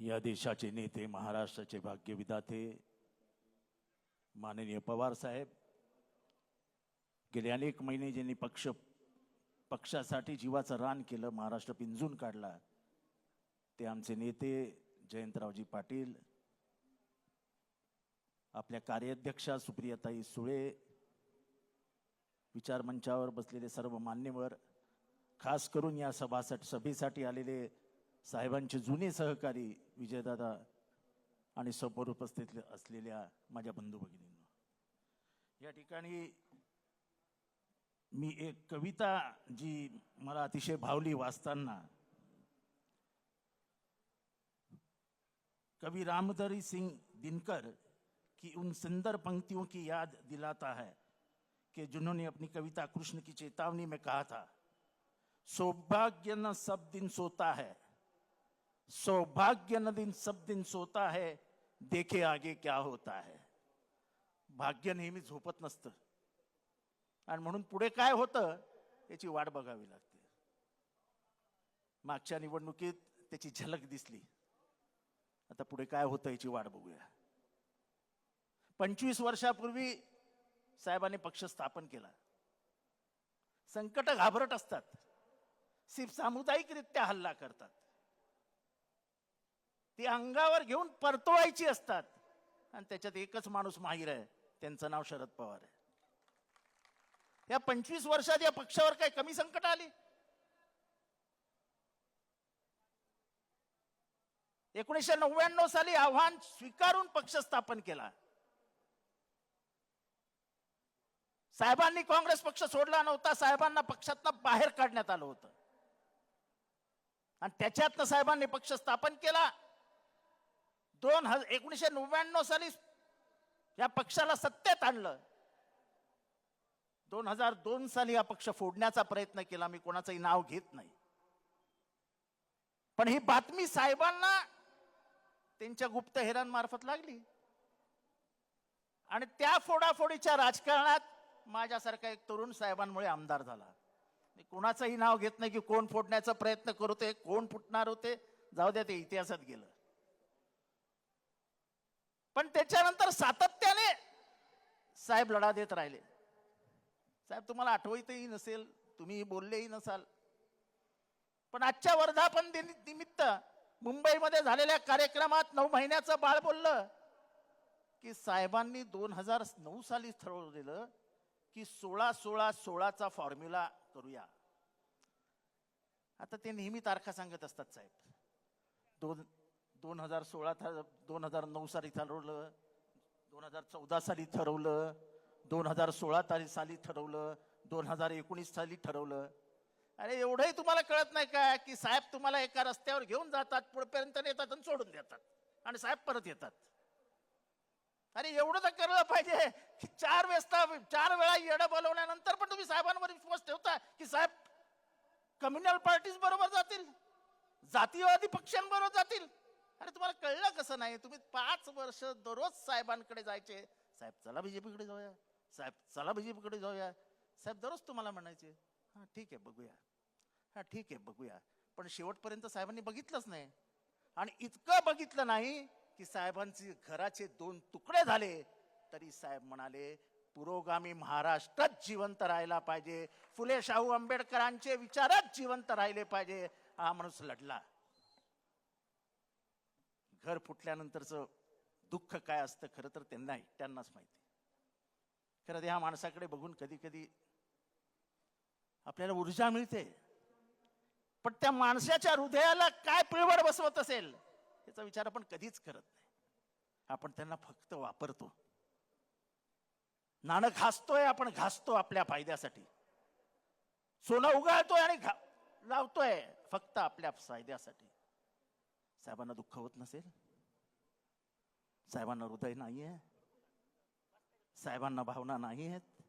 या देशाचे नेते महाराष्ट्राचे भाग्यविधाते माननीय पवार साहेब गेले अनेक महिने ज्यांनी पक्ष पक्षासाठी जीवाचं रान केलं महाराष्ट्र पिंजून काढला ते आमचे नेते जयंतरावजी पाटील आपल्या कार्याध्यक्षा सुप्रियाताई सुळे विचारमंचावर बसलेले सर्व मान्यवर खास करून या सभासाठी सभेसाठी आलेले साहेबांचे जुने सहकारी विजयदादा आणि समोर उपस्थित असलेल्या माझ्या बंधू भगिनींना या ठिकाणी मी एक कविता जी मला अतिशय भावली वाचताना कवि रामधरी सिंह दिनकर की उन सुंदर पंक्तियों की याद दिलाता है कि जिन्होंने अपनी कविता कृष्ण की चेतावनी में कहा था सौभाग्य न सब दिन सोता है। सौभाग्य न दिन सब दिन सोता है देखे आगे क्या होता है। भाग्य नेहमी झोपत नसतं. आणि म्हणून पुढे काय होतं याची वाट बघावी लागते. मागच्या निवडणुकीत त्याची झलक दिसली. आता पुढे काय होतं याची वाट बघूया. पंचवीस वर्षापूर्वी साहेबांनी पक्ष स्थापन केला. संकट घाबरट असतात. सिर्फ सामुदायिकरित्या हल्ला करतात. ती अंगावर घेऊन परतवायची असतात. आणि त्याच्यात एकच माणूस माहीर आहे. त्यांचं नाव शरद पवार आहे. या पंचवीस वर्षात या पक्षावर काय कमी संकट आली? एकोणीसशे नव्याण्णव साली आव्हान स्वीकारून पक्ष स्थापन केला. साहेबांनी काँग्रेस पक्ष सोडला नव्हता. साहेबांना पक्षातनं बाहेर काढण्यात आलं होतं. आणि त्याच्यातनं साहेबांनी पक्ष स्थापन केला. दोन हजार एकोणीसशे नव्याण्णव साली या पक्षाला सत्तेत आणलं. दोन हजार दोन साली हा पक्ष फोडण्याचा प्रयत्न केला. मी कोणाचंही नाव घेत नाही. पण ही बातमी साहेबांना त्यांच्या गुप्तहेरांमार्फत लागली. आणि त्या फोडाफोडीच्या राजकारणात माझ्यासारखा एक तरुण साहेबांमुळे आमदार झाला. मी कोणाचंही नाव घेत नाही की कोण फोडण्याचा प्रयत्न करत होते कोण फुटणार होते जाऊ द्या ते इतिहासात गेलं. पण त्याच्यानंतर सातत्याने साहेब लढा देत राहिले. साहेब तुम्हाला आठवतही नसेल तुम्ही बोललेही नसाल. पण आजच्या वर्धापन दिन निमित्त मुंबईमध्ये झालेल्या कार्यक्रमात नऊ महिन्याचं बाळ बोललं की साहेबांनी दोन हजार नऊ साली ठरवलेलं की सोळा सोळा सोळाचा फॉर्म्युला करूया. आता ते नेहमी तारखा सांगत असतात साहेब. दोन दोन हजार सोळा दोन हजार नऊ साली ठरवलं दोन हजार चौदा साली ठरवलं दोन हजार सोळा तारीख साली ठरवलं दोन हजार एकोणीस साली ठरवलं. अरे एवढंही तुम्हाला कळत नाही का की साहेब तुम्हाला एका रस्त्यावर घेऊन जातात पुढपर्यंत नेतात आणि सोडून देतात? आणि साहेब परत येतात. अरे एवढं तर कळलं पाहिजे की चार वेळेस चार वेळा येडं बोलवल्यानंतर पण तुम्ही साहेबांवर विश्वास ठेवता की साहेब कम्युनल पार्टीज बरोबर जातील? जातीयवादी पक्षांबरोबर जातील? अरे तुम्हाला कळलं कसं नाही? तुम्ही पाच वर्ष दररोज साहेबांकडे जायचे. साहेब चला बीजेपीकडे जाऊया. साहेब चला बीजेपीकडे जाऊया. साहेब दररोज तुम्हाला म्हणायचे. हां ठीक आहे बघूया. हां ठीक आहे बघूया. पण शेवटपर्यंत साहेबांनी बघितलंच नाही. आणि इतकं बघितलं नाही की साहेबांचे घराचे दोन तुकडे झाले. तरी साहेब म्हणाले पुरोगामी महाराष्ट्रात जिवंत राहायला पाहिजे. फुले शाहू आंबेडकरांचे विचारात जिवंत राहिले पाहिजे. हा माणूस लढला. घर फुटल्यानंतरचं दुःख काय असतं खरं तर त्यांना त्यांनाच माहिती. खरं ह्या माणसाकडे बघून कधी कधी आपल्याला ऊर्जा मिळते. पण त्या माणसाच्या हृदयाला काय पिळवड बसवत असेल याचा विचार आपण कधीच करत नाही. आपण त्यांना फक्त वापरतो. नाणं घासतोय आपण घासतो आपल्या फायद्यासाठी. सोनं उगाळतोय आणि घा लावतोय फक्त आपल्या फायद्यासाठी. साहेबांना दुःख होत नसेल? साहेबांना हृदय नाहीये? साहेबांना भावना नाही आहेत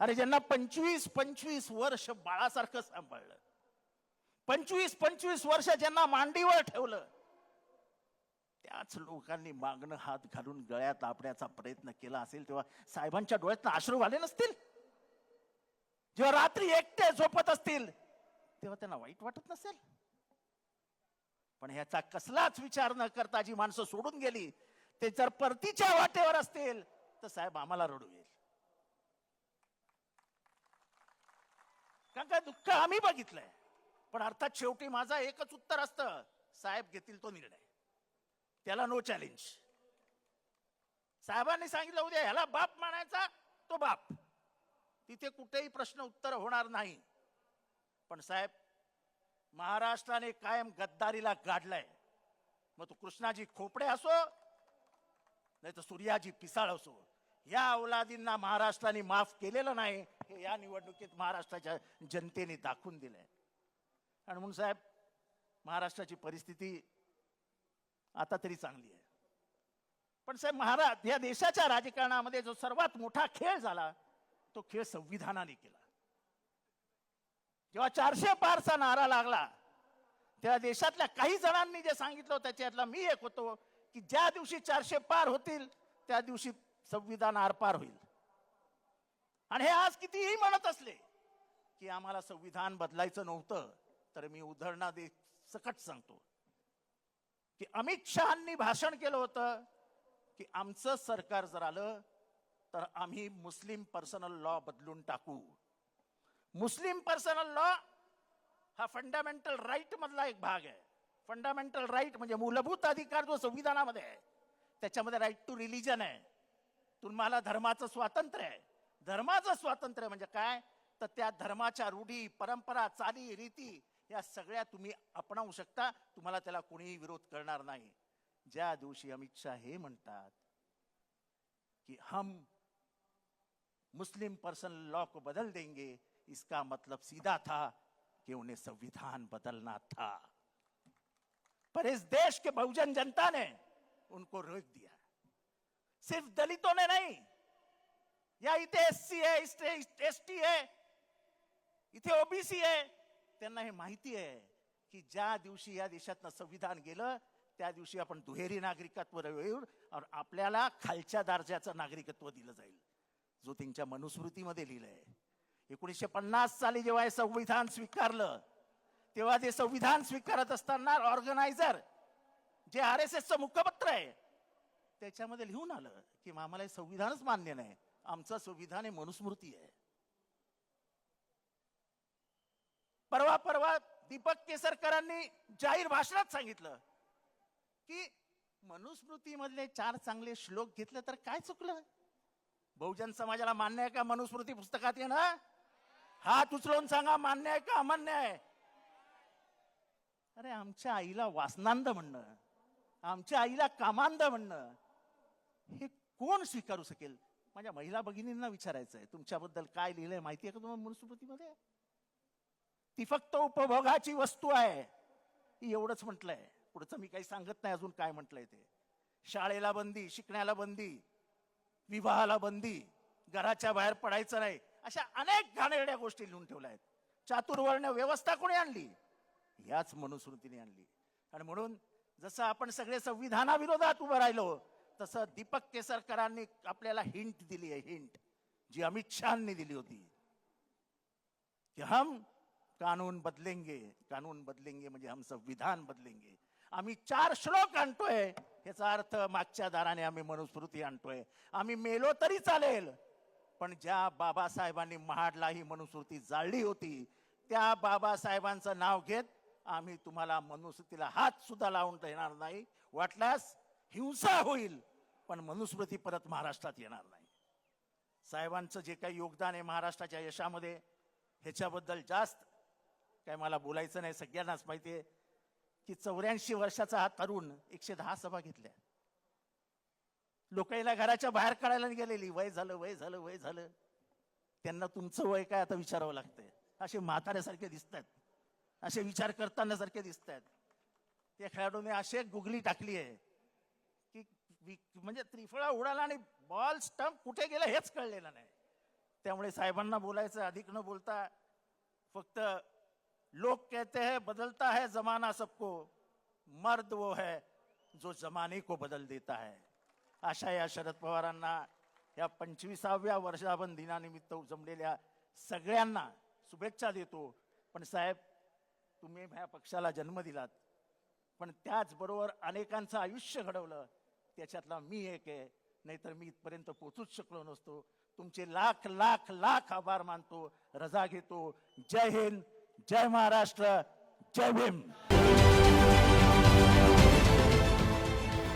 अरे ज्यांना पंचवीस पंचवीस वर्ष बाळासारखं सांभाळलं पंचवीस पंचवीस वर्ष ज्यांना मांडीवर ठेवलं त्याच लोकांनी मागणं हात घालून गळ्यात आपण्याचा प्रयत्न केला असेल तेव्हा साहेबांच्या डोळ्यात अश्रू आले नसतील? जेव्हा रात्री एकटे झोपत असतील तेव्हा त्यांना वाईट वाटत नसेल? पण ह्याचा कसलाच विचार न करता जी माणसं सोडून गेली ते जर परतीच्या वाटेवर असतील तर साहेब आम्हाला रडू येईल. कारण काय दुःख आम्ही बघितलंय. पण अर्थात शेवटी माझा एकच उत्तर असतं साहेब घेतील तो निर्णय. त्याला नो चॅलेंज साहेबांनी सांगितलं उद्या ह्याला बाप मानायचा तो बाप. तिथे कुठेही प्रश्न उत्तर होणार नाही. पण साहेब महाराष्ट्राने कायम गद्दारीला गाडलाय. मग तो कृष्णाजी खोपडे असो नाही तर सूर्याजी पिसाळ असो. या औलादींना महाराष्ट्राने माफ केलेलं नाही हे या निवडणुकीत महाराष्ट्राच्या जनतेने दाखवून दिलंय. आणि म्हणून साहेब महाराष्ट्राची परिस्थिती आता तरी चांगली आहे. पण साहेब महाराज या देशाच्या राजकारणामध्ये जो सर्वात मोठा खेळ झाला तो खेळ संविधानाने केला. किंवा चारशे पारचा नारा लागला त्या देशातल्या काही जणांनी जे सांगितलं त्याच्यातला मी एक होतो की ज्या दिवशी चारशे पार होतील त्या दिवशी संविधान आरपार होईल. आणि हे आज कितीही म्हणत असले की आम्हाला संविधान बदलायचं नव्हतं तर मी उदाहरणा दे सकट सांगतो. की अमित शहानी भाषण केलं होतं की आमचं सरकार जर आलं तर आम्ही मुस्लिम पर्सनल लॉ बदलून टाकू. मुस्लिम पर्सनल लॉ हा फंडामेंटल राईट मधला एक भाग आहे. फंडामेंटल राईट म्हणजे मूलभूत अधिकार जो संविधानामध्ये आहे त्याच्यामध्ये राईट टू रिलीजन आहे. तुम्हाला धर्माचं स्वातंत्र्य आहे. धर्माचं स्वातंत्र्य म्हणजे काय? तर त्या धर्माच्या रूढी परंपरा चाली रीती या सगळ्या तुम्ही अपनावू शकता. तुम्हाला त्याला कोणीही विरोध करणार नाही. ज्या दिवशी अमित शाह हे म्हणतात की हम मुस्लिम पर्सनल लॉ को बदल देंगे इसका मतलब सीधा था कि उन्हें संविधान बदलना था। पर इस देश के बहुजन जनता ने उनको रोक दिया। सिर्फ दलितों ने नहीं या इथे एससी आहे एस टी आहे इथे ओबीसी आहे त्यांना हे माहिती आहे की ज्या दिवशी या देशातनं संविधान गेलं त्या दिवशी आपण दुहेरी नागरिकत्व येऊ और आपल्याला खालच्या दर्जाचं नागरिकत्व दिलं जाईल जो त्यांच्या मनुस्मृतीमध्ये लिहिलंय. एकोणीसशे पन्नास साली जेव्हा हे संविधान स्वीकारलं तेव्हा ते संविधान स्वीकारत असताना ऑर्गनायझर जे आर एस एसचं मुखपत्र आहे त्याच्यामध्ये लिहून आलं की आम्हाला हे संविधानच मान्य नाही. आमचं संविधान हे मनुस्मृती आहे. परवा परवा दीपक केसरकरांनी जाहीर भाषणात सांगितलं की मनुस्मृतीमधले चार चांगले श्लोक घेतले तर काय चुकलं? बहुजन समाजाला मान्य आहे का मनुस्मृती पुस्तकात येणं? हात उचलून सांगा मान्य आहे का अमान्य आहे? अरे आमच्या आईला वासनांद म्हणणं आमच्या आईला कामांद म्हणणं हे कोण स्वीकारू शकेल? माझ्या महिला भगिनींना विचारायचं आहे तुमच्याबद्दल काय लिहिलंय माहिती आहे का तुम्हाला मनुस्मृतीमध्ये? ती फक्त उपभोगाची वस्तू आहे. ती एवढंच म्हटलंय. पुढचं मी काही सांगत नाही अजून काय म्हटलंय ते. शाळेला बंदी शिकण्याला बंदी विवाहाला बंदी घराच्या बाहेर पडायचं नाही. अशा अनेक घाणेरड्या गोष्टी लिहून ठेवल्या आहेत. चातुर्वर्ण व्यवस्था कोणी आणली? याच मनुस्मृतीने आणली. आणि म्हणून जसं आपण सगळे संविधानाविरोधात उभं राहिलो तसं दीपक केसरकरांनी आपल्याला हिंट दिली आहे हिंट जी अमित शहानी दिली होती. कि हम कानून बदलेंगे कानून बदलेंगे म्हणजे हम संविधान बदलेंगे. आम्ही चार श्लोक आणतोय याचा अर्थ मागच्या दाराने आम्ही मनुस्मृती आणतोय. आम्ही मेलो तरी चालेल पण ज्या बाबासाहेबांनी महाडला ही मनुस्मृती जाळली होती त्या बाबासाहेबांचं नाव घेत आम्ही तुम्हाला मनुस्मृतीला हात सुद्धा लावून देणार नाही. वाटल्यास हिंसा होईल पण मनुस्मृती परत महाराष्ट्रात येणार नाही. साहेबांचं जे काही योगदान आहे महाराष्ट्राच्या यशामध्ये ह्याच्याबद्दल जास्त काय मला बोलायचं नाही सगळ्यांनाच माहिती आहे की चौऱ्याऐंशी वर्षाचा हा तरुण एकशे दहा सभा घेतल्या. लोक याला घराच्या बाहेर काढायला गेलेली. वय झालं वय झालं वय झालं. त्यांना तुमचं वय काय आता विचारावं लागतंय? असे म्हाताऱ्यासारखे दिसत आहेत असे विचार करताना सारखे दिसत आहेत त्या खेळाडूने असे गुगली टाकली आहे की म्हणजे त्रिफळा उडाला आणि बॉल स्टंप कुठे गेला हेच कळलेलं नाही. त्यामुळे साहेबांना बोलायचं अधिक न बोलता फक्त लोग कहते हैं बदलता है जमाना सबको मर्द वो है जो जमाने को बदल देता है. अशा या शरद पवारांना या पंचवीसाव्या वर्षाभन दिनानिमित्त जमलेल्या सगळ्यांना शुभेच्छा देतो. पण साहेब तुम्ही ह्या पक्षाला जन्म दिलात. पण त्याचबरोबर अनेकांचं आयुष्य घडवलं. त्याच्यातला मी एक आहे. नाहीतर मी इथपर्यंत पोचूच शकलो नसतो. तुमचे लाख लाख लाख आभार मानतो. रजा घेतो. जय हिंद जय महाराष्ट्र जय भीम.